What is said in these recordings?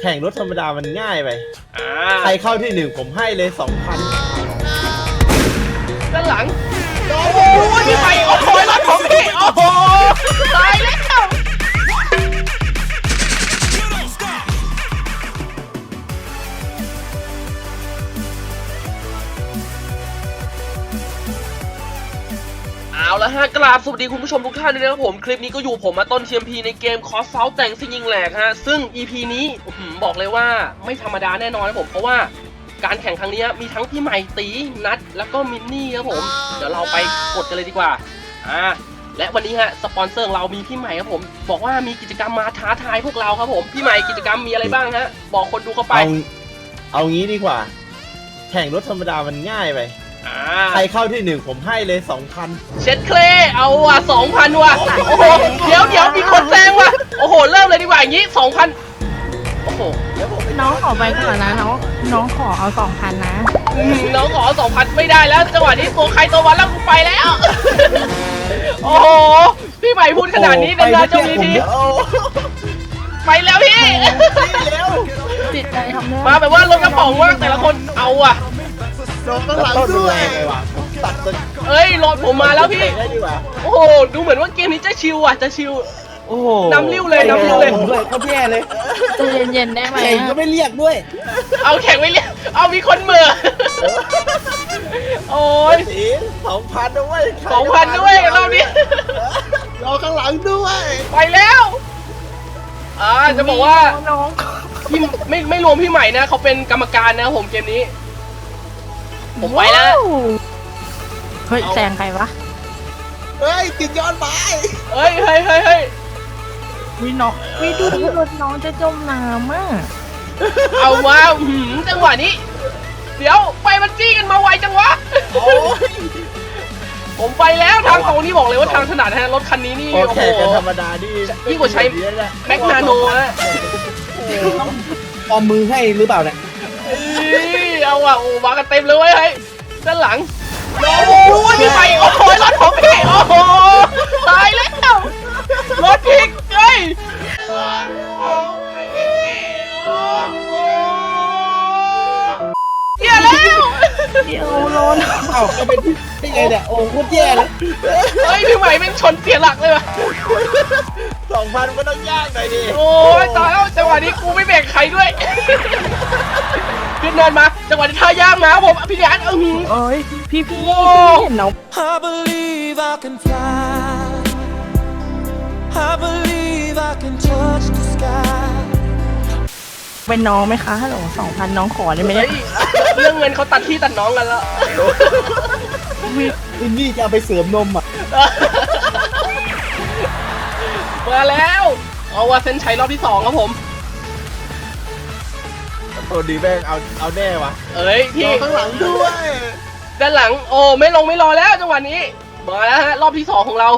แข่งรถธรรมดามันง่ายไป อ่าใครเข้าที่หนึ่งผมให้เลยสองพันด้านหลัง โอ้โหพี่ไปโอ้โหรถผมพี่โอ้โหตายแล้ว เอาละฮะกราบสวัสดีคุณผู้ชมทุกท่านด้วยนะครับผมคลิปนี้ก็อยู่ผมมาต้นเชียมพีในเกมคอสเซาแต่งซิงยิงแหลกฮะซึ่ง EP นี้บอกเลยว่าไม่ธรรมดาแน่นอนนะผมเพราะว่าการแข่งครั้งนี้มีทั้งพี่ใหม่ตีนัด แล้วก็มินนี่ครับผมเดี๋ยวเราไปกดกันเลยดีกว่าอ่าและวันนี้ฮะสปอนเซอร์ของเรามีพี่ใหม่ครับผม บอกว่ามีกิจกรรมมาท้าทายพวกเราครับผมพี่ใหม่กิจกรรมมีอะไรบ้างฮะบอกคนดูเข้าไปเอาเอางี้ดีกว่า แข่งรถธรรมดามันง่ายไป อ่าใครเข้าที่หนึ่งผมให้เลยสองพันเช็ดเคลเอาว่ะสองพันว่ะโอ้โหเดี๋ยวเดี๋ยวมีคนแซงว่ะโอ้โห เริ่มเลยดีกว่าอย่างนี้สองพันโอ้โหน้องขอไปก่อนนะน้องน้องขอเอาสองพันนะ อืมน้องขอสองพันไม่ได้แล้วจังหวะนี้ตัวใครตัวมันแล้วกูไปแล้ว โอ้โหพี่ใหม่พูดขนาดนี้เป็นงานเจ้าทีทีโอ้ไปแล้วพี่นี่แล้ว จิตใจทำได้มาแบบว่ารถกระป๋องว่างแต่ละคนเอาอะ โดนข้างหลังด้วยว่ะตัดต้นเอ้ยรถผมมาแล้วพี่ ได้ดีกว่าโอ้โหดูเหมือนว่าเกมนี้จะชิวอะจะชิว โอ้โหน้ำริ้วเลยน้ำริ้วเลย ผมเลยก็แย่เลยใจเย็นๆได้ไหมแข่งก็ไม่เรียกด้วยเอาแข่งไว้เรียกเอามีคนเหมือโอ้ยสีสองพันด้วยสองพันด้วยรอบนี้รอข้างหลังด้วยไปแล้วอ่าจะบอกว่าน้องพี่ไม่ไม่รวมพี่ใหม่นะเขาเป็นกรรมการนะครับผมเกมนี้ ผมไปแล้วาวเฮ้ยแซงใครวะเฮ้ยติดย้อนไปเฮ้ยเฮ้ยเฮ้ยเฮ้ยวิน้องวิดูที่รถน้องจะจมน้ำอะเอามาอื้อหือจังหวะนี้ เดี๋ยวไปมันจี้กันมาไวจังวะ โอ้ยผมไปแล้วทางตรงนี้บอกเลยว่าทางถนัดนะรถคันนี้นี่โอโอ้เคโห กันธรรมดาดิยิ่งกว่าใช้แม็กนาโนนะปอมมือให้หรือเปล่าเนี่ย เอ้ย เอาว่ะโอ้มากันเต็มเลยเว้ยเฮ้ยด้านหลังโอ้โหพี่ไปโอ้โหรถผมพี่โอ้โหตายแล้วรถพลิกเฮ้ยเฮียแล้วเดี๋ยวรถเอ้าก็เป็นที่ที่ไงเนี่ยโอ้โคตรแย่เลยเฮ้ยพี่ใหม่แม่งชนเสียหลักเลยว่ะสองพันก็ต้องยากหน่อยดิโอ้ยตายแล้วจังหวะนี้กูไม่แบ่งใครด้วย ขึ้นเนินมา จังหวะนี้ท่ายากมาครับผมพี่ยันเออหือ เอ้ยพี่พี่โอ้เห็นน้อง I believe I can fly. I believe I can touch the sky. เป็นน้องไหมคะฮัลโหลสองพันน้องขอได้ไหมเฮ้ยเรื่องเงินเขาตัดที่ตัดน้องกันแล้ว อินนี่จะเอาไปเสริมนมอะ มาแล้ว เอาว่าเส้นชัยรอบที่สองครับผม โอ้ดีแม่งเอาเอาแน่วะเอ้ยพี่รอข้างหลังด้วย ด้านหลังโอ้ไม่ลงไม่รอแล้วจังหวะนี้มาแล้วฮะรอบที่สองของเรา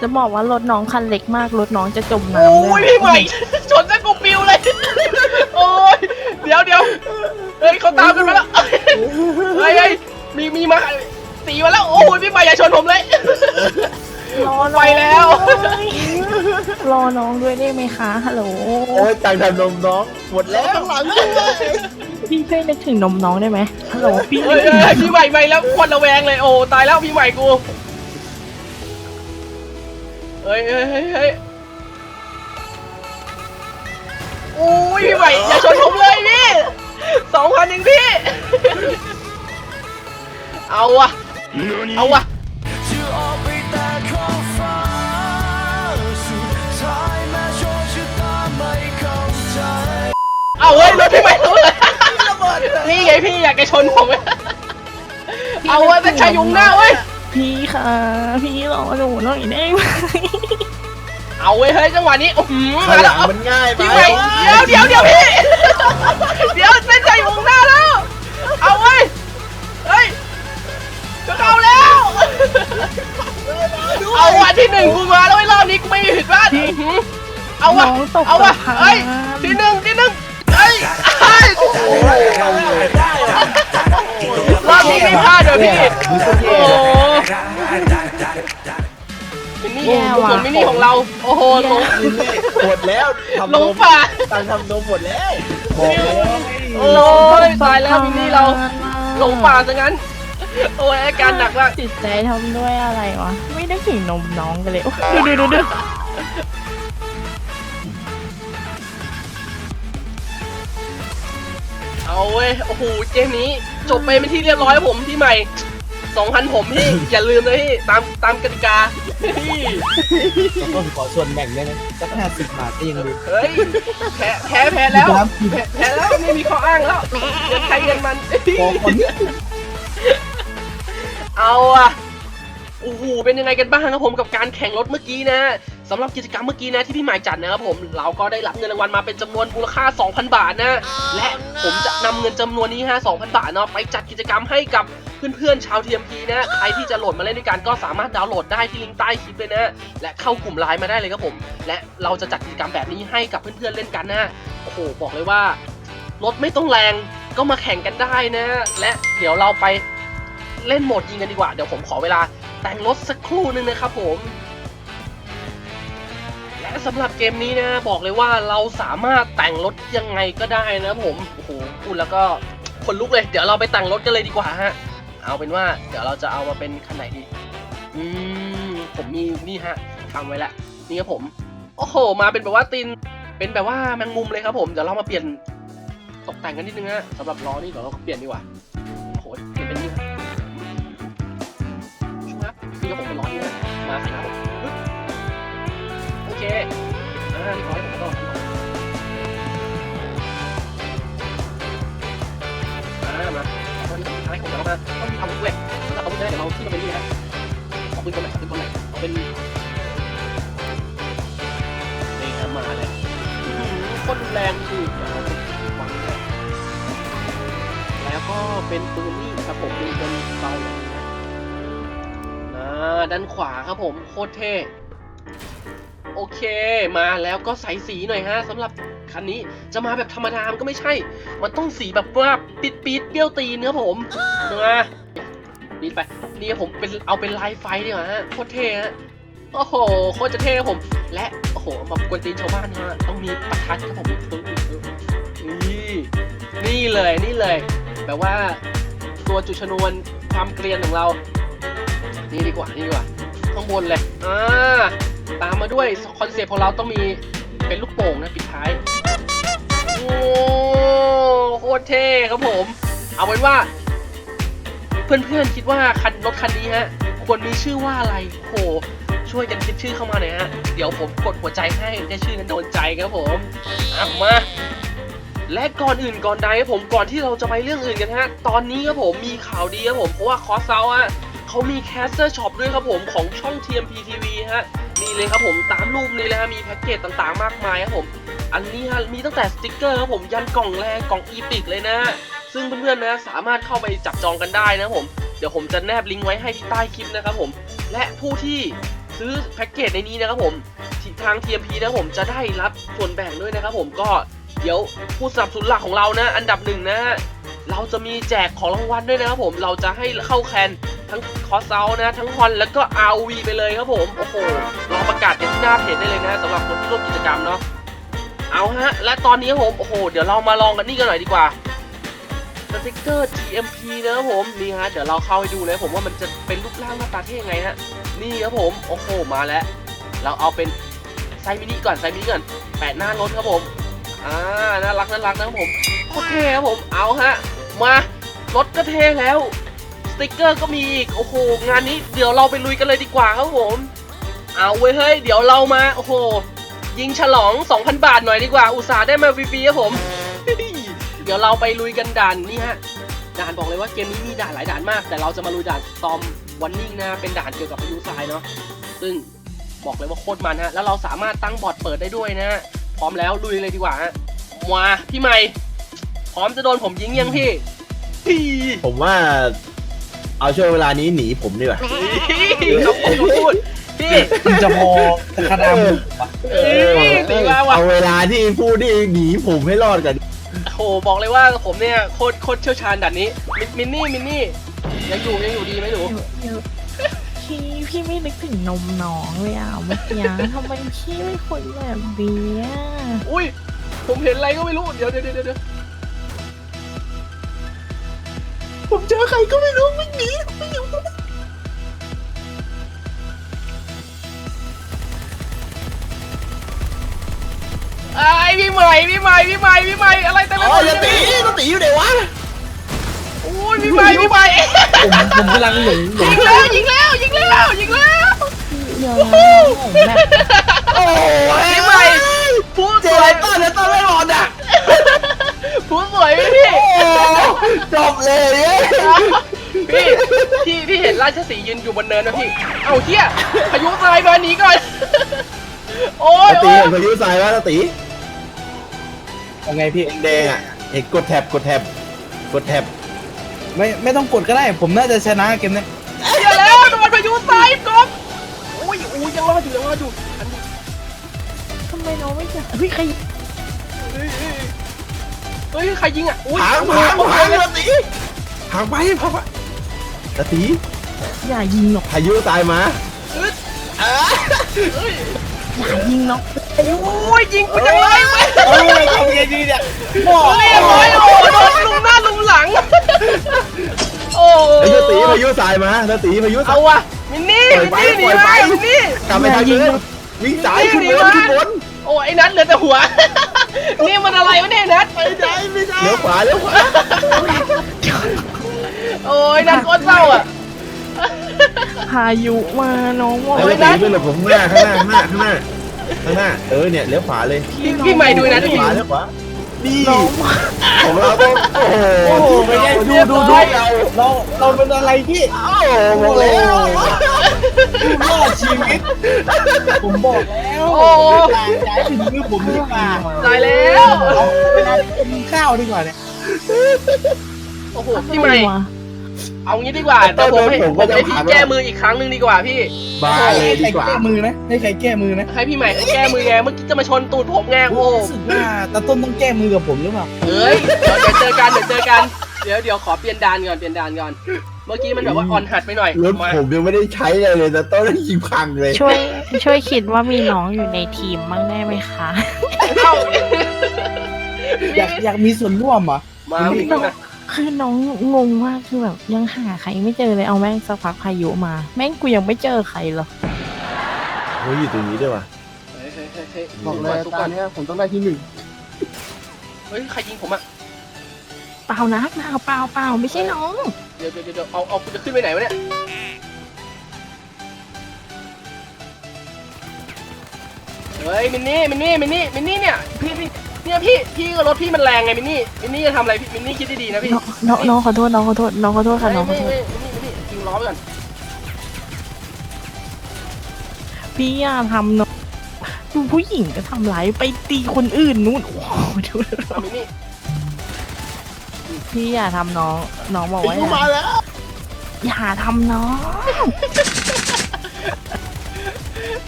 จะบอกว่ารถน้องคันเล็กมากรถน้องจะจมน้ำโอ้เลยพี่ใหม่ ชนซะกูปิวเลยโอ้ยเดี๋ยวเดี๋ยวเฮ้ยเขาตามกันมาแล้วเฮ้ยเฮ้ยมีมีมาสีมาแล้วโอ้ยพี่ใหม่อย่าชนผมเลย รอไปแล้ว ด้วยรอน้องด้วยได้ไหมคะฮัลโหลโอ้ยตังค์ทำนมน้องหมดแล้วข้างหลังด้วยพี่ช่วยนึกถึงนมน้องได้ไหมฮัลโหลพี่เฮ้ยเฮ้ยเฮ้ยพี่ใหม่ใหม่แล้วควันระแวงเลยโอ้ตายแล้วพี่ใหม่กูเฮ้ยเฮ้ยเฮ้ยเฮ้ยโอ้ยพี่ใหม่อย่าชนผมเลยพี่สองพันเองพี่ เอาวะเอาวะจะ เอาเว้ยรถพี่ใหม่ระเบิดนี่ไงพี่อยากจะชนผมเว้ยเอาเว้ยเป็นชายยุงหน้าเว้ยพี่ค่ะ พี่รอหนูหน่อยได้ไหมเอาเว้ยเฮ้ยจังหวะนี้อื้อหือข้ามางหแล้ลัวงเอามันง่ายไปพี่ใหม่เดี๋ยวเดี๋ยวเดี๋ยวพี่เดี๋ยวเส้นใจวงหน้าแล้ว เอาเว้ยเฮ้ยจะเข้าแล้วเอาวันที่หนึ่งกูมาแล้วไอ้รอบนี้กูไม่มีผิดพลาดอื้อหือเอาวะน้องตกเอาวะสะพานเฮ้ยที่หนึ่งที่หนึ่ง เฮ้ยเฮ้ยรอบนี้ไม่พลาดเดี๋ยวพี่ โอ้โหเป็นนี่แย่ว่ะส่วนมินิของเรา โอ้โหหลงมินนี่หมดแล้วทำหลนงมป่าตังทำนมหมดแล้วบอกแล้วโอ้ยตายแล้วมินิเราหลงป่าซะงั้น โอ้ยอาการหนักมากจิตใจทำด้วยอะไรวะ ไม่ได้ถึงนมน้องกันเลยโอ้ดูดูดูดู เอาเว้ย โอ้โห เกมนี้จบไปเป็นที่เรียบร้อยครับผมพี่ใหม่สองพันผมพี่ อย่าลืมนะพี่ ตามตามกติกาพี่แล้วก็ขอส่วนแบ่งด้วยนะสักห้าสิบบาทก็ยังดีเฮ้ย แพ้แพ้แพ้แล้วครับแพ้แพ้แล้วไม่มีข้ออ้างแล้วเงินใครเงินมันขอคนนี้เอาอะโอ้โห เป็นยังไงกันบ้างครับผมกับการแข่งรถเมื่อกี้นะ สำหรับกิจกรรมเมื่อกี้นะที่พี่หมายจัดนะครับผมเราก็ได้รับเงินรางวัลมาเป็นจำนวนมูลค่า 2,000 บาทนะ และผมจะนำเงินจำนวนนี้ฮะ2,000 บาทเนาะไปจัดกิจกรรมให้กับเพื่อนๆชาว TMP นะใครที่จะโหลดมาเล่นด้วยกันก็สามารถดาวน์โหลดได้ที่ลิงก์ใต้คลิปเลยนะและเข้ากลุ่มไลน์มาได้เลยครับผม และเราจะจัดกิจกรรมแบบนี้ให้กับเพื่อนๆเล่นกันนะโอ้โหบอกเลยว่ารถไม่ต้องแรงก็มาแข่งกันได้นะ และเดี๋ยวเราไปเล่นโหมดยิงกันดีกว่าเดี๋ยวผมขอเวลาแต่งรถสักครู่นึงนะครับผม และสำหรับเกมนี้นะบอกเลยว่าเราสามารถแต่งรถยังไงก็ได้นะผมโอ้โหพูดแล้วก็ขนลุกเลย เดี๋ยวเราไปแต่งรถกันเลยดีกว่าฮะเอาเป็นว่าเดี๋ยวเราจะเอามาเป็นคันไหนดี อืมผมมีนี่ฮะทำไว้แล้วนี่ครับผมโอ้โห มาเป็นแบบว่าตินเป็นแบบว่าแมงมุมเลยครับผมเดี๋ยวเรามาเปลี่ยนตกแต่งกันนิดนึงนะสำหรับล้อนี่เดี๋ยวเราเปลี่ยนดีกว่าโอ้โหเปลี่ยนเป็นนี่ครับครับนี่ก็ผมเป็นล้อนี่นะมาสิครับ ต้องมีองทำให้ผมจะเอามาต้องมีทำด้วยสำหรับอาวุธนะเดี๋ยวเราขึ้นมาเป็นนี่นะขอปืนคนไหนขอปืนคนไหนเอาเป็นนี่ครับมาเลยคนแรงคือเราวางเลยแล้วก็เป็นปืนนี่ครับผมเป็นเป็นเบาอย่างนี้นะอ่าด้านขวาครับผมโคตรเท่ โอเค มาแล้วก็ใส่สีหน่อยฮะสำหรับคันนี้จะมาแบบธรรมดามันก็ไม่ใช่ มันต้องสีแบบว่าปิดปิดเปรี้ยวตีนครับผมนะปิดไปนี่ผมเป็นเอาเป็นลายไฟดีกว่าฮะโคตรเท่ฮะโอ้โหโคตรจะเท่ผม และโอ้โหมากวนตีนชาวบ้านฮะต้องมีประทัดครับผมตึ้งนี่นี่เลยนี่เลยแบบว่าตัวจุดชนวนความเกรียนของเรา นี่ดีกว่านี่ดีกว่าข้างบนเลยอ่า ด้วยคอนเซปต์ของเราต้องมีเป็นลูกโป่งนะปิดท้าย โอ้โคตรเท่ครับผม เอาเป็นว่า เพื่อนๆคิดว่าคันรถคันนี้ฮะควรมีชื่อว่าอะไรโหช่วยกันคิดชื่อเข้ามาหน่อยฮะ เดี๋ยวผมกดหัวใจให้ได้ชื่อนั้นโดนใจครับผมอะมาและก่อนอื่นก่อนใดครับผมก่อนที่เราจะไปเรื่องอื่นกันฮะ ตอนนี้ครับผมมีข่าวดีครับผมเพราะว่าคอสเซาอะเขามีแคสเตอร์ช็อปด้วยครับผมของช่อง TMP TV ฮะ นี่เลยครับผมตามรูปนี้เลยฮะมีแพ็กเกจต่างๆ มากมายครับผม อันนี้ฮะมีตั้งแต่สติกเกอร์ครับผมยันกล่องแรงกล่องอีพิกเลยนะ ซึ่งเพื่อนๆนะสามารถเข้าไปจับจองกันได้นะครับผมเดี๋ยวผมจะแนบลิงก์ไว้ให้ที่ใต้คลิปนะครับผม และผู้ที่ซื้อแพ็กเกจในนี้นะครับผมที่ทาง TMP นะครับผมจะได้รับส่วนแบ่งด้วยนะครับผมก็เดี๋ยวผู้สนับสนุนหลักของเรานะ อันดับหนึ่งนะฮะเราจะมีแจกของรางวัลด้วยนะครับผมเราจะให้เข้าแคน ทั้งคอสเซานะ ทั้งฮอนแล้วก็ RV ไปเลยครับผม โอ้โหรอประกาศกันที่หน้าเพจได้เลยนะสำหรับคนที่ร่วมกิจกรรมเนาะเอาฮะ และตอนนี้ผมโอ้โห เดี๋ยวเรามาลองกันนี่กันหน่อยดีกว่าสติกเกอร์ GMP นะครับผมนี่ฮะเดี๋ยวเราเข้าให้ดูเลยผมว่ามันจะเป็นรูปร่างหน้าตาเท่ยังไงฮะนี่ครับผมโอ้โหมาแล้ว เราเอาเป็นไซส์มินิก่อนไซส์มินิก่อนแปะหน้ารถครับผมอ่าน่ารักน่ารักนะครับผมโคตรเท่ครับผมเอาฮะมารถก็เท่แล้ว ติกเกอร์ก็มีอีก โอ้โห งานนี้เดี๋ยวเราไปลุยกันเลยดีกว่าครับผม เอาเว้ยเฮ้ย เดี๋ยวเรามา โอ้โห ยิงฉลอง 2,000 บาทหน่อยดีกว่า อุตส่าห์ได้มาฟรีๆครับผม เดี๋ยวเราไปลุยกันด่านนี่ฮะ ด่านบอกเลยว่าเกมนี้มีด่านหลายด่านมาก แต่เราจะมาลุยด่านตอมวันนิ่งนะ เป็นด่านเกี่ยวกับพายุทรายเนาะ ซึ่งบอกเลยว่าโคตรมันฮะ แล้วเราสามารถตั้งบอทเปิดได้ด้วยนะ พร้อมแล้วลุยเลยดีกว่าฮะมาพี่ใหม่ พร้อมจะโดนผมยิงยังพี่ ผมว่า เอาช่วงเวลานี้หนีผมดีกว่าเขาพูดเขาพูดพี่มันจะพอสักขนาดมึงวะเอ้ยดีมากว่ะเอาเวลาที่พูดที่หนีผมให้รอดกันโอ้โหบอกเลยว่าผมเนี่ยโคตรโคตรเชี่ยวชาญด่านนี้มินมินนี่มินนี่ยังอยู่ยังอยู่ดีไหมหนูอยู่พี่พี่ไม่นึกถึงนมน้องเลยอะเมื่อกี้ทำไมพี่ไม่คนแบบนี้อะอุ้ยผมเห็นอะไรก็ไม่รู้เดี๋ยวเดี๋ยวเดี๋ยว ผมเจอใครก็ไม่รู้ไม่หนีไอ้พี่ใหม่พี่ใหม่พี่ใหม่พี่ใหม่อะไรแต่ละอ๋ออย่าตีต้องตีอยู่ไหนวะโอ้ยพี่ใหม่พี่ใหม่ผมผมกำลังหลงหลยิงแล้วยิงแล้วยิงแล้วยิงแล้วเดี๋ยวนะผมแบบโอ้ยพี่ใหม่พูดเจสไรวยต้นเลยต้นไม่หมดอะ พูดสวยไหมพี่โอ้จบเลยเอ้ยพี่พี่พี่เห็นราชสีห์ยืนอยู่บนเนินไหมพี่ เอาเฮียพายุทรายมาหนีก่อน โอ้ยตีโอ้ยเห็นพายุทรายวะตีเอาไงพี่ แดงๆอะเอกกดแท็บกดแท็บกดแท็บไม่ไม่ต้องกดก็ได้ ผมน่าจะชนะเกมนี้เดี๋ยวแล้วโดนพายุทรายกบโอ้ยโอ้ยยังรอดอยู่ยังรอดอยู่อันนี้ทำไมน้องไม่จะเฮ้ยใครเฮ้ยเฮ้ย เฮ้ยใครยิงอะอุ้ยพังโอ้พังโหพังแล้วตีพังไปพังไปแล้วตีอย่ายิงหรอกพายุทรายมาอึดอะเฮ้ยอย่ายิงเนาะโอ้ยยิงกูจังเลยไปโอ้ยทำไงดีเนี่ยบอเรียบร้อยโอ้โหโดนลุมหน้าลุมหลังโอ้พายุตีพายุทรายมาแล้วตีพายุทราเอายว่ะมินนี่ปล่มิอยนไปนี่หนีปล่อยไปมามินนี่กลับไปทางเดิมวิ่งสายขึ้นบนขึ้นบนโอ้ไอ้นัทเหลือแต่หัว นี่มันอะไรวะเนี่ยนัทไม่ได้ไม่ได้เลี้ยวขวาเลี้ยวขวาโอ้ยนัทโคตรเศร้าอะ พายุมาน้องบอกแล้วโอ้ยตีนัทขึ้นหลบผมข้างหน้าข้างหน้าข้างหน้าข้างหน้าข้างหน้าเออเนี่ยเลี้ยวขวาเลยพี่พี่ใหม่ดูนะเลี้ยวพี่ขวาเลี้ยวขวานี่น้องของเราต้องโอ้โหโอ้โห ไม่ใช่ดูดูดูเราเราเป็นอะไรที่โอ้โหบอกแล้วผู้รอดชีวิต ผมบอกแล้วโอ้ย้ายถึงมือผมดีกว่าตายแล้วเอาเวลาไปกินข้าวดีกว่าเนี่ยโอ้โหพี่ใหม่วะเอางี้ดีกว่าแต่ผมให้ผมให้พี่แก้มืออีกครั้งหนึ่งดีกว่าพี่มาเลยให้ใครดีกว่าแก้มือนะให้ใครแก้มือนะให้พี่ใหม่แก้มือไงเมื่อกี้จะมาชนตูดผมไงโอ้รู้สึกว่าตาต้นต้องแก้มือกับผมหรือเปล่าเฮ้ยเดี๋ยวเดี๋ยวเจอกันเดี๋ยวเจอกัน เดี๋ยวเดี๋ยวขอเปลี่ยนดานก่อนเปลี่ยนดานก่อน เมื่อกี้มันแบบว่าอ่อนหัดไปหน่อยรถมาผมยังไม่ได้ใช้เลยเลยแต่ต้นยิงพังเลยช่วยช่วยคิดว่ามีน้องอยู่ในทีมบ้างได้ไหมคะเข้าอยากอยากมีส่วนร่วมเหรอะมาพี่มาคือน้องงงมากคือแบบยังหาใครไม่เจอเลยเอาแม่งสักพักพายุมา แม่งกูยังไม่เจอใครหรอกเฮ้ยอยู่ตรงนี้ด้วยว่ะเฮ้ยเฮ้ยเฮ้ยเฮ้ยบอกเลยทุกตคอนนเนี้ยผมต้องได้ที่หนึ่งเฮ้ยใครยิงผมอะ เปล่านะเปล่าเปล่าเปล่าไม่ใช่น้อง เดี๋ยวเดี๋ยวเดี๋ยวเอาเอากูจะขึ้นไปไหนวะเนี่ยเฮ้ยมินนี่มินนี่มินนี่มินนี่เนี่ยพี่พี่เนี่ยพี่พี่ก็รถพี่มันแรงไงมินนี่มินนี่จะทำอะไรพี่มินนี่คิดดีๆนะพี่น้องน้องน้องขอโทษน้องขอโทษน้องขอโทษค่ะน้องขอไม่โทษไม่ไม่มินนี่มินนี่ยิงล้อไปก่อนพี่อย่าทำน้องดูผู้หญิงก็ทำร้ายไปตีคนอื่นนู่นโอ้โหดู เอามินนี่ พี่อย่าทำน้อง น้องบอกว่ากูมาแล้ว อย่าทำน้อง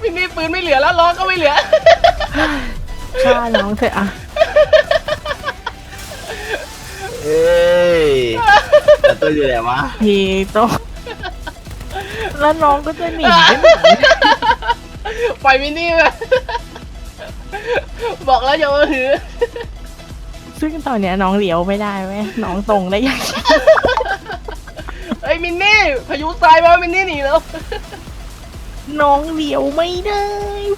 มินนี่ปืนไม่เหลือแล้วล้อก็ไม่เหลือ ฆ่าน้องเถอะอะเอ้ยแต่ต้นอยู่ไหนวะพี่โตะแล้วน้องก็จะหนีไปไหนปล่อยมินนี่ไปบอกแล้วอย่ามาหือ ซึ่งตอนเนี้ยน้องเลี้ยวไม่ได้ไหมน้องตรงได้ยังเฮ้ยมินนี่พายุทรายมามินนี่หนีแล้วน้องเลี้ยวไม่ได้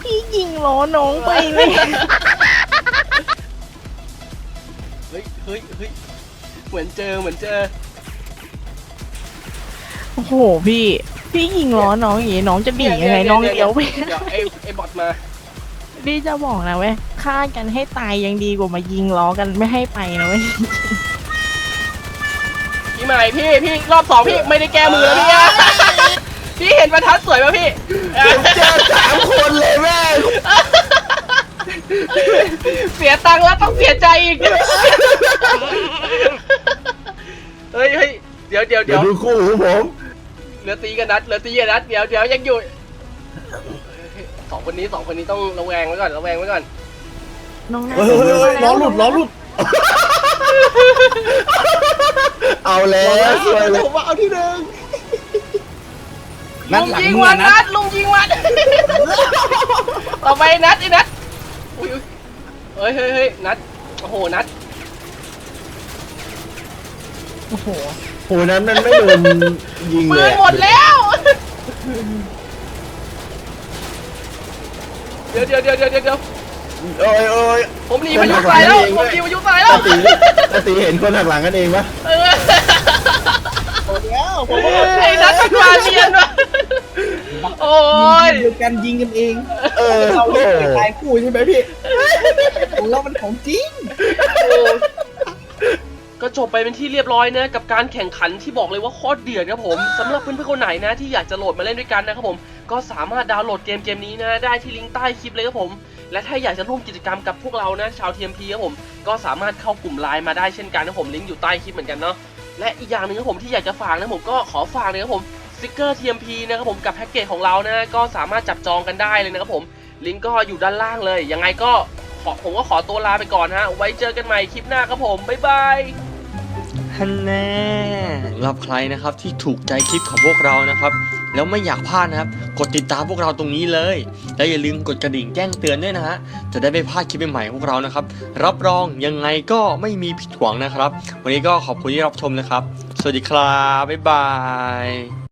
พี่ยิงล้อน้องไปเลยเฮ้ยเฮ้ยเฮ้ยเหมือนเจอเหมือนเจอโอ้โหพี่ พี่ยิงล้อน้องอย่างงี้น้องจะหนียังไงน้องเลี้ยวไปเดี๋ยวไอ้ไอ้บอทมาพี่จะบอกนะเว้ย ฆ่ากันให้ตายยังดีกว่ามายิงล้อกันไม่ให้ไปนะเว้ยพี่ใหม่พี่พี่รอบสองพี่ไม่ได้แก้มือแล้วพี่อะพี่เห็นบรรทัดสวยป่ะพี่เจอสามคนเลยแม่งเสียตังค์แล้วต้องเสียใจอีกเฮ้ยเฮ้ยเดี๋ยวเดี๋ยวเดี๋เดี๋ยยววดูคู่ของผมเหลือตีกันนัดเหลือตีกันนัดเดี๋ยวเดี๋ยวยังอยู่สองคนนี้สองคนนี้ต้องระแวงไว้ก่อนระแวงไว้ก่อน น้องน่าเฮ้ยเฮ้ยเฮ้ยล้อหลุดล้อหลุด เอาแล้วสวยเลยผมว่าเอาที่หนึ่งพนัลุดงหลังยิงมึงวัอะนนันัดดลุงยิงวันต่อไปนัดไอ้นัดอุ้ยเฮ้ยเฮ้ยเฮ้ยนัดโอ้โหนัดโอ้โหโหนั้นมันไม่โดนยิงปืเลยนอะหมดแล้วเดี๋ยวเดี๋ยวเดี๋ยวเดี๋ยวเดี๋ยว โอ้ยโอ้ยผมหนีมายุสายแล้วผมหนีมายุสายแล้ว ตาตีตาตีเห็นคนหักหลังกันเองปะเออหมดแล้วผมไอ้นัดมันมาเนียนวะโอ้ยยิงกันยิงกันเองเออเราโอ้เล่นตายคู่ใช่ไหมพี่ของเรามันของจริงก็จบไปเป็นที่เรียบร้อยนะกับการแข่งขันที่บอกเลยว่าโคตรเดือดครับผมสำหรับเพื่อนๆคนไหนนะที่อยากจะโหลดมาเล่นด้วยกันนะครับผม ก็สามารถดาวน์โหลดเกมเกมนี้นะได้ที่ลิงก์ใต้คลิปเลยครับผม และถ้าอยากจะร่วมกิจกรรมกับพวกเรานะชาวทีมพีครับผมก็สามารถเข้ากลุ่มไลน์มาได้เช่นกันนะครับผมลิงก์อยู่ใต้คลิปเหมือนกันเนาะและอีกอย่างหนึ่งครับผมที่อยากจะฝากนะผมก็ขอฝากเลยครับผมสติกเกอร์ TMP นะครับผมกับแพ็กเกจของเรานะก็สามารถจับจองกันได้เลยนะครับผมลิงก์ก็อยู่ด้านล่างเลยยังไงก็ขอผมก็ขอตัวลาไปก่อนฮะไว้เจอกันใหม่คลิปหน้าครับผมบ๊ายบายฮันแน่สำหรับใครนะครับที่ถูกใจคลิปของพวกเรานะครับ แล้วไม่อยากพลาดนะครับ กดติดตามพวกเราตรงนี้เลย และอย่าลืมกดกระดิ่งแจ้งเตือนด้วยนะฮะ จะได้ไม่พลาดคลิปใหม่ๆของพวกเรานะครับ รับรองยังไงก็ไม่มีผิดหวังนะครับ วันนี้ก็ขอบคุณที่รับชมนะครับ สวัสดีครับ บ๊ายบาย